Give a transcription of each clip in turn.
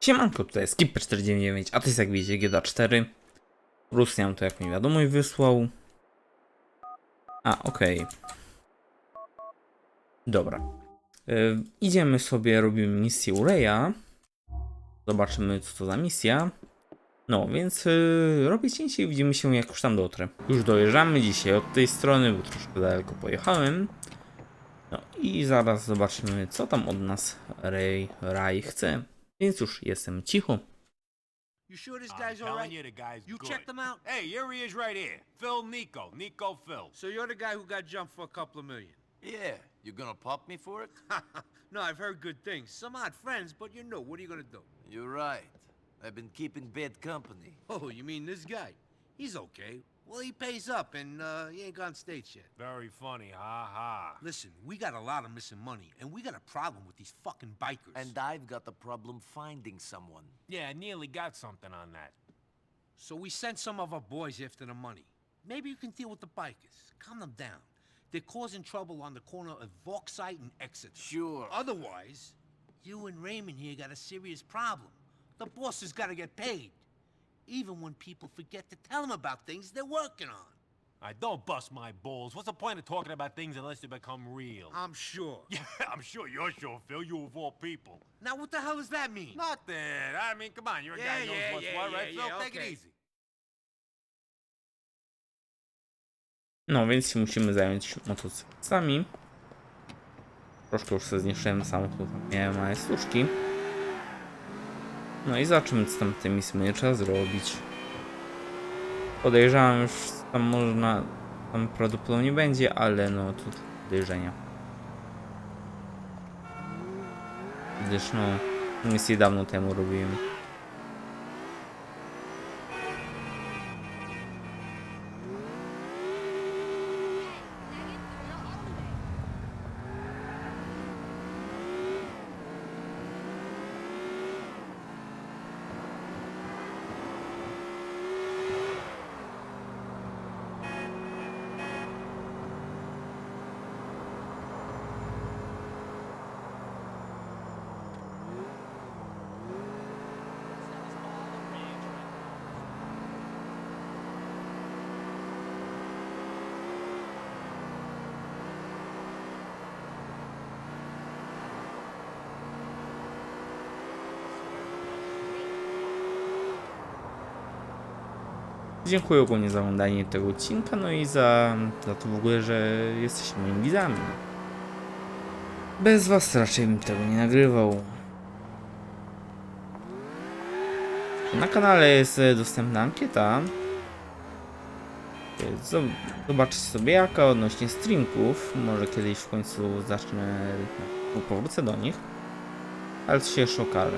Siemanko, tutaj jest Skipper499, a to jest jak widzicie GTA 4. Rusjan to jak mi wiadomość wysłał. A, okej. Dobra. Y, idziemy sobie, robimy misję Ureya. Zobaczymy co to za misja. No, więc yy, robię cięcie i widzimy się jak już tam dotrę. Już dojeżdżamy dzisiaj od tej strony, bo troszkę daleko pojechałem. No i zaraz zobaczymy co tam od nas Ray, Ray chce. Więc już jestem cicho. You sure this guy's all telling right? you, the guy's You good. checked him out? Hey, here he is right here. Phil Nico. Nico Phil. So you're the guy who got jumped for a couple of million? Yeah, you gonna pop me for it? no, I've heard good things. Some odd friends, but you know, what are you gonna do? You're right. I've been keeping bad company. Oh, you mean this guy? He's okay. Well, he pays up, and uh, he ain't gone states yet. Very funny, ha ha. Listen, we got a lot of missing money, and we got a problem with these fucking bikers. And I've got the problem finding someone. Yeah, I nearly got something on that. so we sent some of our boys after the money. Maybe you can deal with the bikers. Calm them down. They're causing trouble on the corner of Vauxhall and Exeter. Sure. Otherwise, you and Raymond here got a serious problem. The boss has got to get paid. Even when people forget to tell him about things they're working on. I don't bust my balls. What's the point of talking about things unless they become real? I'm sure. yeah, I'm sure you're sure, Phil. You of all people. Now, what the hell does that mean? Nothing. I mean, come on. You're a Yeah, guy who knows yeah, what's yeah, what, yeah, right, Phil? yeah, Take okay. it easy. No więc się musimy zająć motocyklami. Troszkę już sobie zniszczyłem samochód, miałem małe sztuczki. No i zobaczymy co tam w tej misji będzie trzeba zrobić. Podejrzewam już tam można, tam prawdopodobnie będzie, ale no to podejrzenia. Gdyż no misję dawno temu robiłem. Dziękuję ogólnie za oglądanie tego odcinka, no i za, za to w ogóle, że jesteście moimi widzami. Bez was raczej bym tego nie nagrywał. Na kanale jest e, dostępna ankieta. E, zo- Zobaczcie sobie jaka odnośnie streamków. Może kiedyś w końcu zacznę, powrócę do nich. Ale to się jeszcze okaże.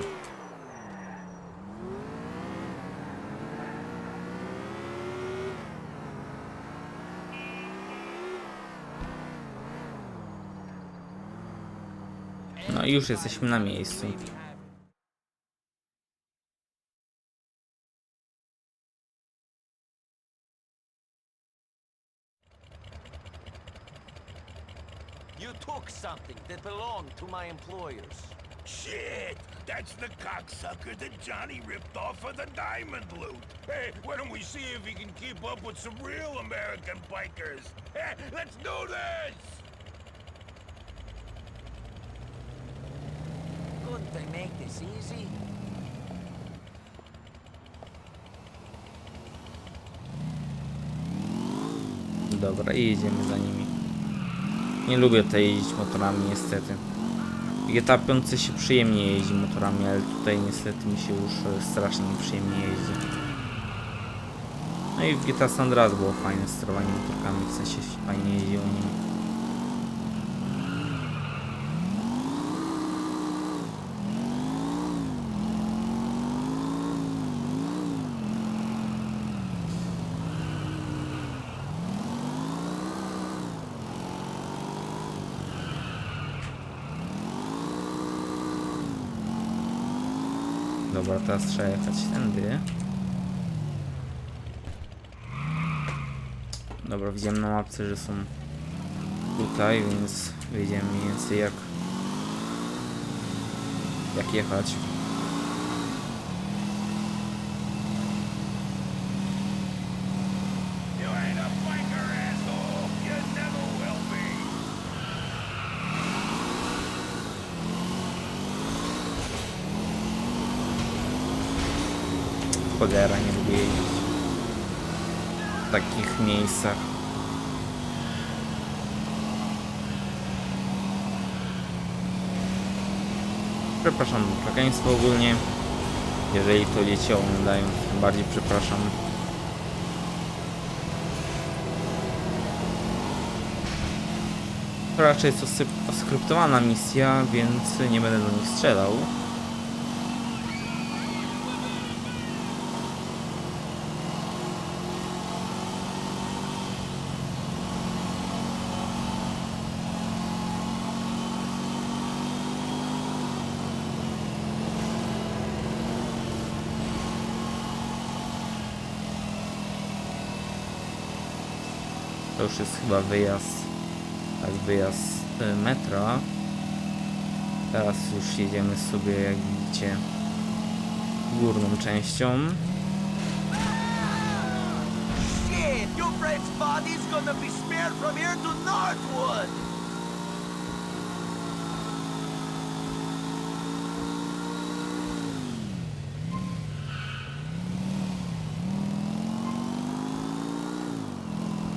No i już jesteśmy na miejscu. You took something that belonged to my employers. Shit! That's the cocksucker that Johnny ripped off for the diamond loot. Hey, why don't we see if he can keep up with some real American bikers? Hey, let's do this! They make this easy? Dobra, i jedziemy za nimi. Nie lubię tutaj jeździć motorami niestety. W GTA 5 się przyjemnie jeździ motorami, ale tutaj niestety mi się już e, strasznie nieprzyjemnie jeździ. No i w GTA San było fajne sterowanie motorkami, w sensie fajnie jeździło nimi. Dobra, teraz trzeba jechać tędy. Dobra, widziałem na mapce, że są tutaj, więc wiedziałem mniej więcej jak jak jechać. cholera nie lubię jeździć w takich miejscach. Przepraszam za przekleństwo ogólnie. Jeżeli to dzieci oglądają, tym bardziej przepraszam. To raczej jest osy- oskryptowana misja, więc nie będę do nich strzelał. To już jest chyba wyjazd, tak wyjazd e, metra. Teraz już jedziemy sobie, jak widzicie, górną częścią. Shit, your friend's body's gonna be smeared from here to Northwood!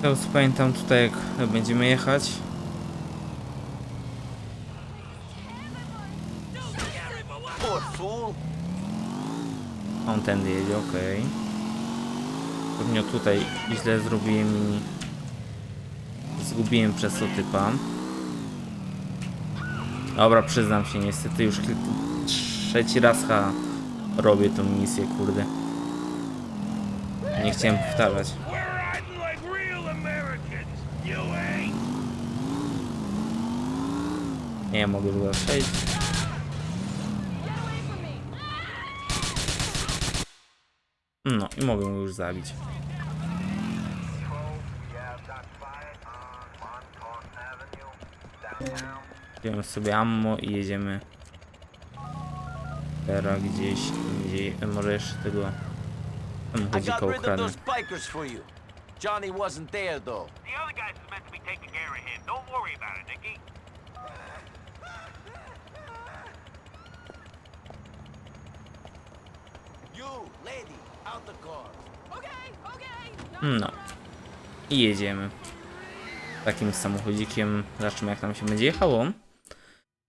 Teraz pamiętam tutaj, jak będziemy jechać. On tędy jedzie, okej. Pewnie tutaj źle zrobiłem i zgubiłem przez to typa. Dobra, przyznam się, niestety już trzeci raz ha robię tą misję, kurde. Nie chciałem powtarzać. Nie mogę go strzelić. No i mogę go już zabić. Wziąłem sobie ammo i jedziemy teraz gdzieś indziej. E, Może jeszcze tego I got samochodzika rid of ukradnę. those bikers for you. Johnny wasn't there, though. The other guys is meant to be taking care of him. Don't worry about it, Nicky. No. I jedziemy. Takim samochodzikiem. Zobaczymy jak nam się będzie jechało.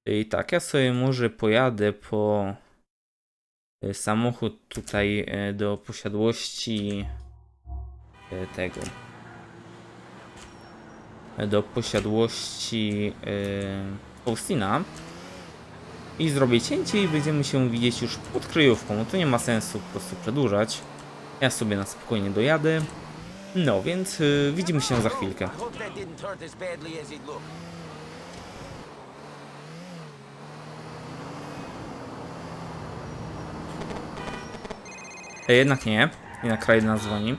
I tak, ja sobie może pojadę po e, samochód tutaj e, do posiadłości e, tego. Do posiadłości Faustina. I zrobię cięcie i będziemy się widzieć już pod kryjówką. No to nie ma sensu po prostu przedłużać. Ja sobie na spokojnie dojadę. No, więc y, widzimy się za chwilkę. E, jednak nie. Jednak Raid nas dzwoni.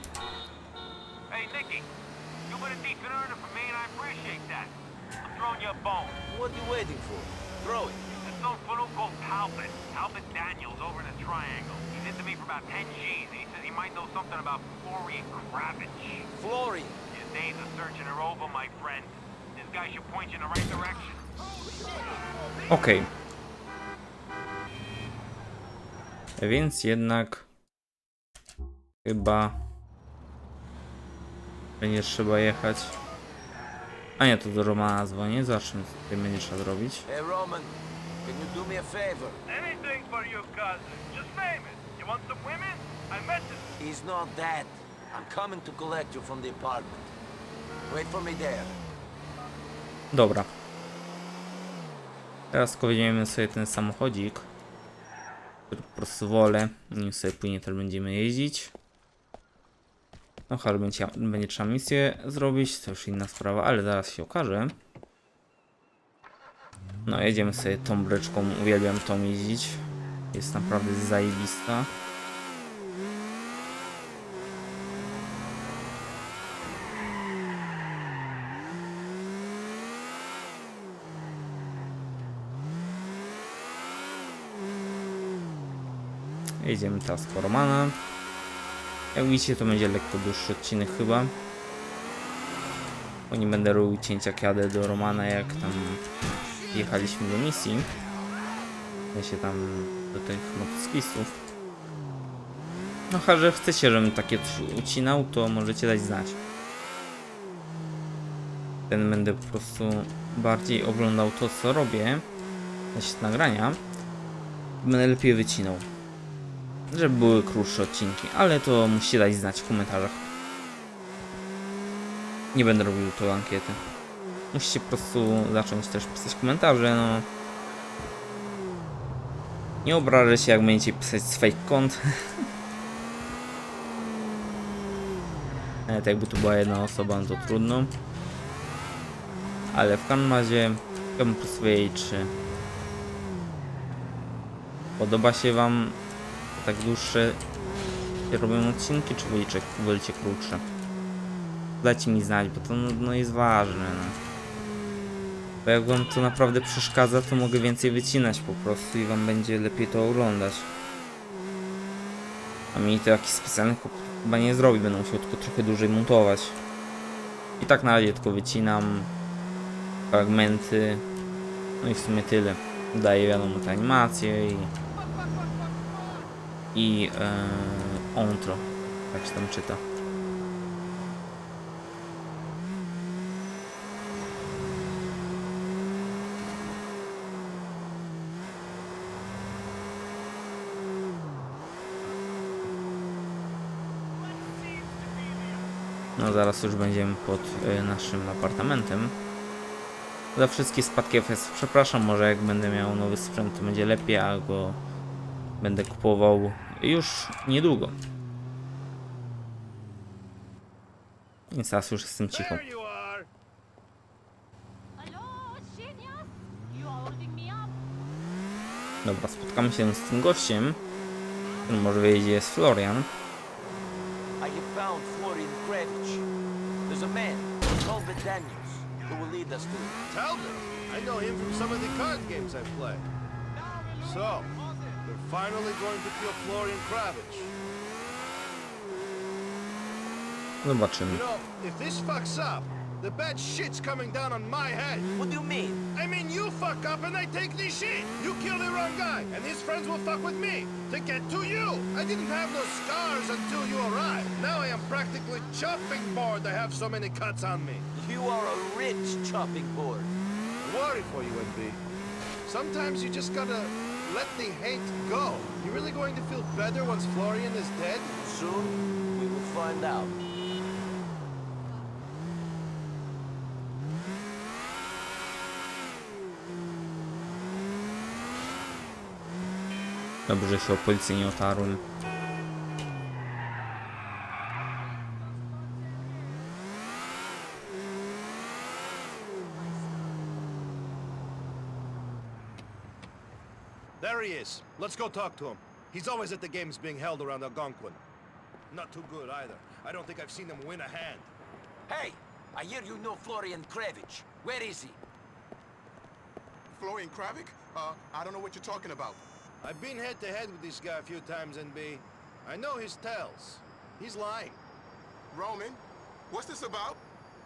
Hey, Nicky, you been a decent earner for me, and I appreciate that. I'm throwing you a bone. What are you waiting for? Throw it. There's some fool called Talbot, Talbot Daniels, over in the Triangle. He's into me for about 10 G's, and he says he might know something about Florian Kravitz. Florian. His days of searching are over, my friend. This guy should point you in the right direction. Okej. Więc jednak chyba będzie trzeba jechać. A nie, to do Romana dzwonię. Co tutaj będzie trzeba zrobić. Hey, Roman, can you do me a favor? Anything for you, cousin. Just name it. You want some women? I this He's not that. I'm coming to collect you from the apartment. Wait for me there. Dobra. Teraz tylko weźmiemy sobie ten samochodzik, który po prostu wolę. Nim sobie później też będziemy jeździć. No chyba będzie, będzie trzeba misję zrobić, to już inna sprawa, ale zaraz się okaże. No jedziemy sobie tą bryczką, uwielbiam tą jeździć. Jest naprawdę zajebista. Jedziemy teraz po Romana. Jak widzicie, to będzie lekko dłuższy odcinek chyba. Bo nie będę robił cięcia, jak jadę do Romana, jak tam jechaliśmy do misji. Ja się tam do tych motocyklistów. No chyba, że chcecie, żebym takie ucinał, to możecie dać znać. Ten będę po prostu bardziej oglądał to, co robię. Znaczy nagrania. Będę lepiej wycinał. Żeby były krótsze odcinki, ale to musicie dać znać w komentarzach. Nie będę robił to ankiety. Musicie po prostu zacząć też pisać komentarze, no. Nie obrażę się, jak będziecie pisać z fake kont. Nawet jakby tu była jedna osoba, no to trudno. Ale w każdym razie chciałbym po prostu wiedzieć, czy podoba się wam tak dłuższe robią odcinki, czy wolicie, wolicie krótsze. Dajcie mi znać, bo to no, no jest ważne. No. Bo jak wam to naprawdę przeszkadza, to mogę więcej wycinać po prostu i wam będzie lepiej to oglądać. A mi to jakiś specjalny chyba nie zrobi, będę musiał tylko trochę dłużej montować. I tak na razie tylko wycinam fragmenty. No i w sumie tyle. Daję wiadomo te animacje i i e, ontro, tak się tam czyta. No zaraz już będziemy pod e, naszym apartamentem. Za wszystkie spadki FS przepraszam, może jak będę miał nowy sprzęt to będzie lepiej, a go będę kupował już niedługo. Więc teraz już jestem cicho. Dobra, spotkamy się z tym gościem, który może wiedzieć, gdzie jest Florian. I. Talbot. I know him from some of the card games I've played. So, they're finally going to kill Florian Kravitz. Zobaczymy. You know, if this fucks up, the bad shit's coming down on my head. What do you mean? I mean, you fuck up and I take the shit. You kill the wrong guy, and his friends will fuck with me to get to you. I didn't have no scars until you arrived. Now I am practically chopping board to have so many cuts on me. You are a rich chopping board. worry for you, NB. Sometimes you just gotta let the hate go. You really going to feel better once Florian is dead? Soon, we will find out. Dobrze, że się o policję nie otarłem. There he is. Let's go talk to him. He's always at the games being held around Algonquin. Not too good either. I don't think I've seen him win a hand. Hey, I hear you know Florian Kravich. Where is he? Florian Kravich? Uh, I don't know what you're talking about. I've been head to head with this guy a few times, NB. I know his tells. He's lying. Roman, what's this about?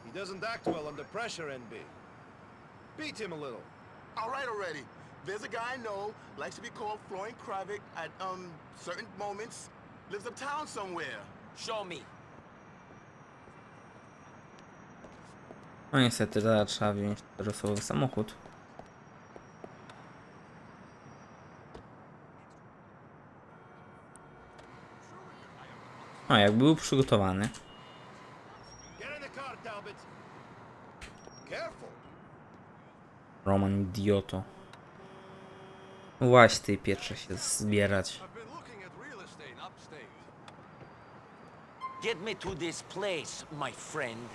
He doesn't act well under pressure, NB. Beat him a little. All right already. There's a guy I know, likes to be called Florian Kravik at, um, certain moments. Lives uptown somewhere. Show me. No niestety, zaraz trzeba wziąć samochód. No, jak był przygotowany. Roman idioto. Właśnie tej pierwsze się zbierać. Get me to this place, my friend.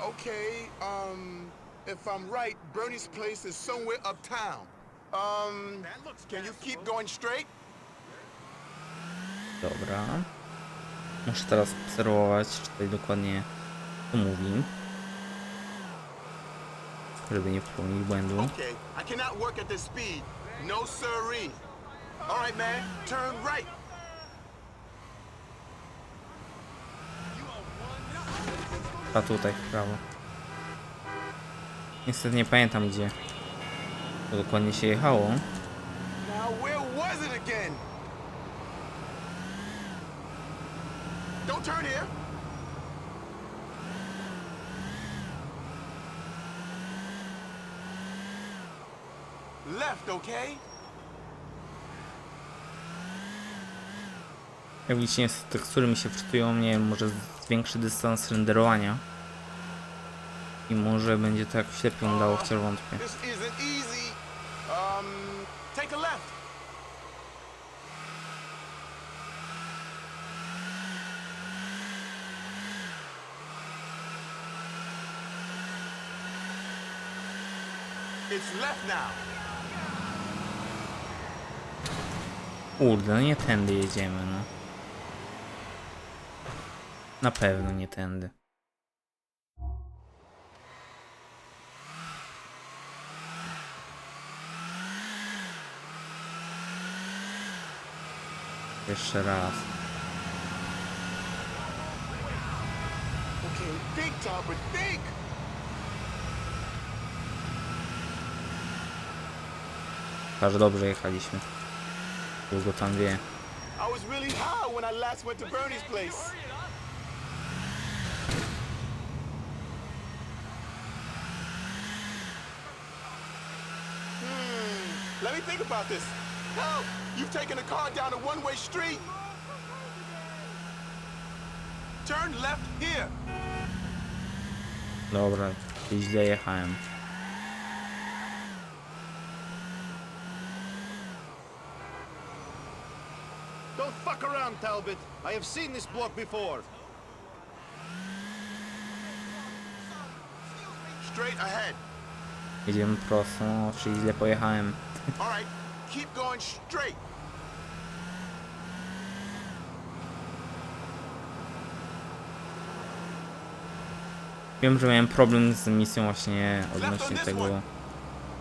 Okay, um, if I'm right, Bernie's place is somewhere uptown. Um, can you keep going straight? Dobra. Muszę teraz obserwować, czy tutaj dokładnie to mówi. Żeby nie popełnić błędu. Okay, I cannot work at this speed. No siree. All right, man, turn right. A tutaj w prawo. Niestety nie pamiętam gdzie to dokładnie się jechało. Now, where was it again? Don't turn here. Left, okay? Jak widzicie, niestety tekstury mi się wczytują, nie wiem, może zwiększy dystans renderowania. I może będzie to jakoś lepiej wyglądało, chociaż wątpię. This isn't easy. Um, take a left. It's left now. Kurde, no nie tędy jedziemy, no. Na pewno nie tędy. Jeszcze raz. Okay, think, Topper, think. Aż dobrze jechaliśmy. Długo tam wie. I was really high when I last went to Bernie's place. Hmm. Let me think about this. Help! You've taken a car down a one-way street. Turn left here. Dobra, źle jechałem. Talbot. I have seen this block before. Straight ahead. Jedziemy prosto, no, czyli źle pojechałem. All right, keep going straight. Wiem, że miałem problem z misją właśnie odnośnie tego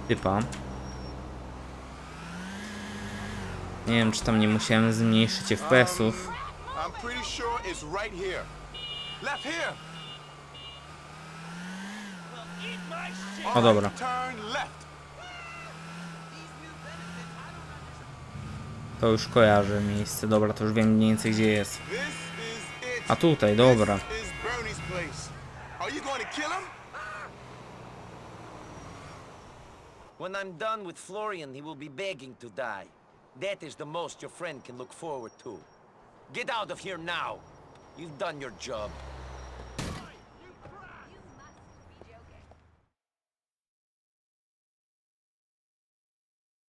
typa. Nie wiem, czy tam nie musiałem zmniejszyć FPS-ów. O dobra. To już kojarzę miejsce. Dobra, to już wiem mniej więcej gdzie jest. A tutaj, dobra. When I'm done with Florian, he will be begging to die. That is the most your friend can look forward to. Get out of here now! You've done your job.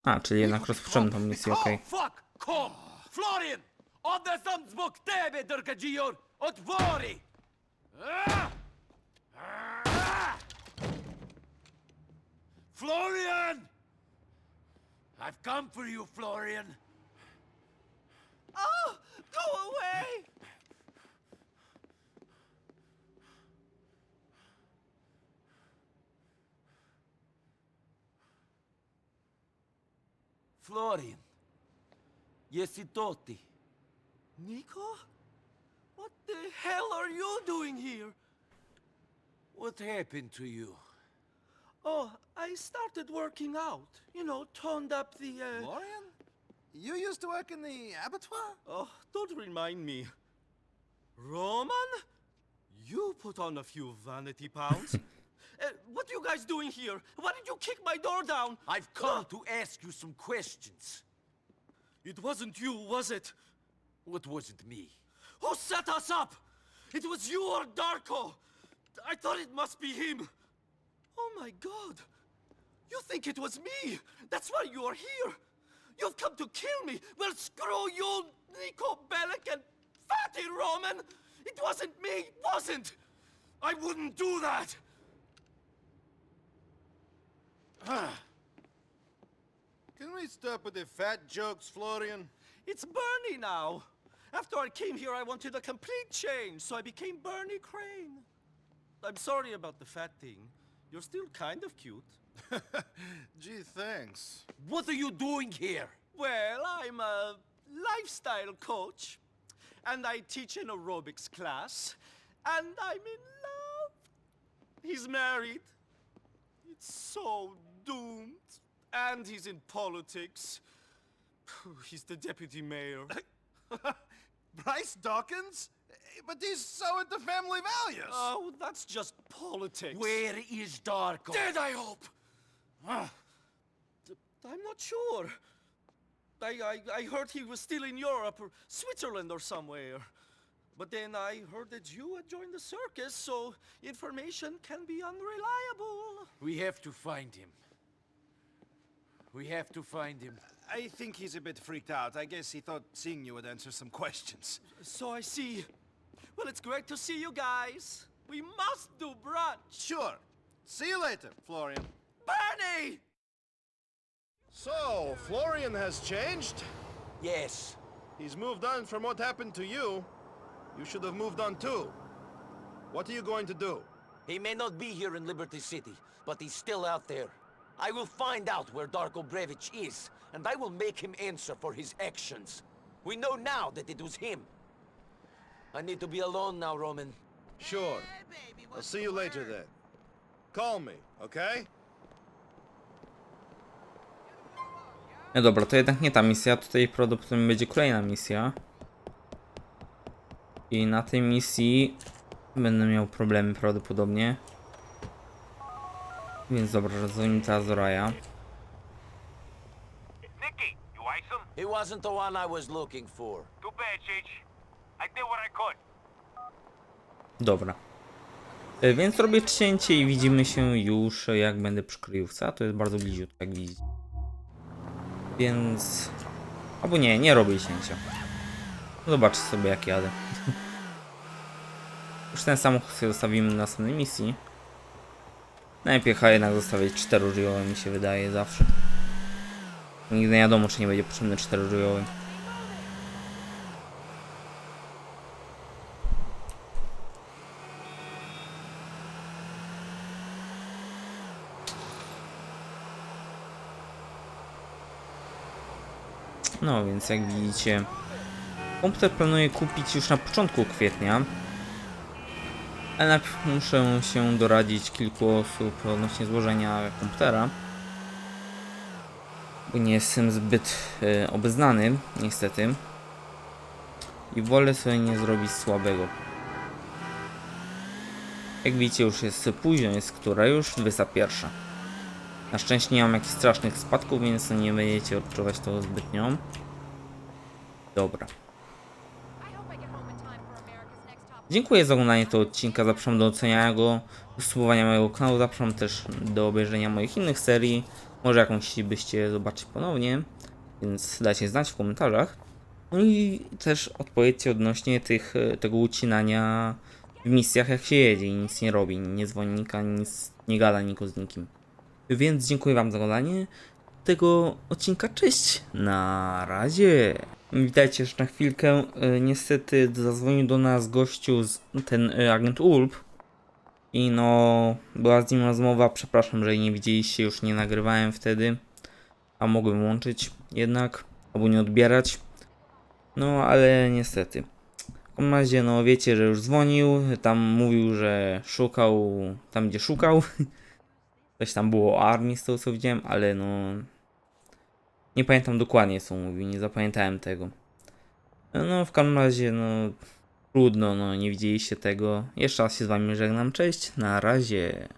A, czyli jednak rozpocząłem tą misję, okej. Oh, fuck! Kom! Florian! Oddaj zbog tebe, drgađior! Otvori! Florian! I've come for you, Florian. Oh! Go away! Florian. Jesi to ti? Nico? What the hell are you doing here? What happened to you? Oh, I started working out. You know, toned up the, uh... Florian? You used to work in the abattoir? Oh, don't remind me. Roman? You put on a few vanity pounds. uh, what are you guys doing here? Why did you kick my door down? I've come to ask you some questions. It wasn't you, was it? What wasn't me? Who set us up? It was you or Darko. I thought it must be him. Oh my god. You think it was me? That's why you are here. You've come to kill me. Well, screw you, Nico Bellic and Fatty Roman. It wasn't me, it wasn't. I wouldn't do that. Can we stop with the fat jokes, Florian? It's Bernie now. After I came here, I wanted a complete change, so I became Bernie Crane. I'm sorry about the fat thing. You're still kind of cute. Gee, thanks. What are you doing here? Well, I'm a lifestyle coach, and I teach an aerobics class, and I'm in love. He's married. It's so doomed. And he's in politics. He's the deputy mayor. Bryce Dawkins? But he's so into family values. Oh, that's just politics. Where is Darko? Dead, I hope. Ah. D- I'm not sure. I, I, I heard he was still in Europe or Switzerland or somewhere. But then I heard that you had joined the circus, so information can be unreliable. We have to find him. We have to find him. I think he's a bit freaked out. I guess he thought seeing you would answer some questions. So I see. Well, it's great to see you guys. We must do brunch. Sure. See you later, Florian. Bernie! So, Florian has changed. Yes. He's moved on from what happened to you. You should have moved on too. What are you going to do? He may not be here in Liberty City, but he's still out there. I will find out where Darko Brevich is, and I will make him answer for his actions. We know now that it was him. I need to be alone now, Roman. Sure. I'll see you later then. Call me, okay? No dobra, to jednak nie ta misja, tutaj prawdopodobnie będzie kolejna misja. I na tej misji będę miał problemy prawdopodobnie. Więc dobra, rozumiem teraz do Raja. Nicky, you ice him? It wasn't the one I was looking for. Too bad, Cheech. Dobra. E, Więc robię cięcie i widzimy się już e, jak będę przy kryjówce, to jest bardzo bliziutko jak widzicie. Więc... Albo nie, nie robię cięcia. Zobaczcie sobie jak jadę. Już ten samochód sobie zostawimy na następnej misji. Najpierw jednak zostawić czterożyjowy mi się wydaje zawsze. Nigdy nie wiadomo czy nie będzie potrzebny czterożyjowy. No więc jak widzicie, komputer planuję kupić już na początku kwietnia. Ale najpierw muszę się doradzić kilku osób odnośnie złożenia komputera. Bo nie jestem zbyt e, obeznany, niestety. I wolę sobie nie zrobić słabego. Jak widzicie już jest późno, jest która już 21. Na szczęście nie mam jakichś strasznych spadków, więc nie będziecie odczuwać to zbytnio. Dobra. Dziękuję za oglądanie tego odcinka, zapraszam do oceniania go, subowania mojego kanału, zapraszam też do obejrzenia moich innych serii, może jakąś chcielibyście zobaczyć ponownie, więc dajcie znać w komentarzach. No i też odpowiedzcie odnośnie tych, tego ucinania w misjach jak się jedzie i nic nie robi, nie dzwoni nic nie gada nikogo z nikim. Więc dziękuję wam za oglądanie tego odcinka, cześć, na razie. Witajcie jeszcze na chwilkę. E, Niestety zadzwonił do nas gościu, z, ten e, agent Ulp. I no, była z nim rozmowa. Przepraszam, że jej nie widzieliście, już nie nagrywałem wtedy. A mogłem łączyć jednak, albo nie odbierać. No, ale niestety. W każdym razie, no wiecie, że już dzwonił. Tam mówił, że szukał tam, gdzie szukał. Coś tam było o armii, z tego co widziałem, ale no. Nie pamiętam dokładnie co mówił, nie zapamiętałem tego. No w każdym razie, no trudno, no nie widzieliście tego. Jeszcze raz się z wami żegnam, cześć, na razie.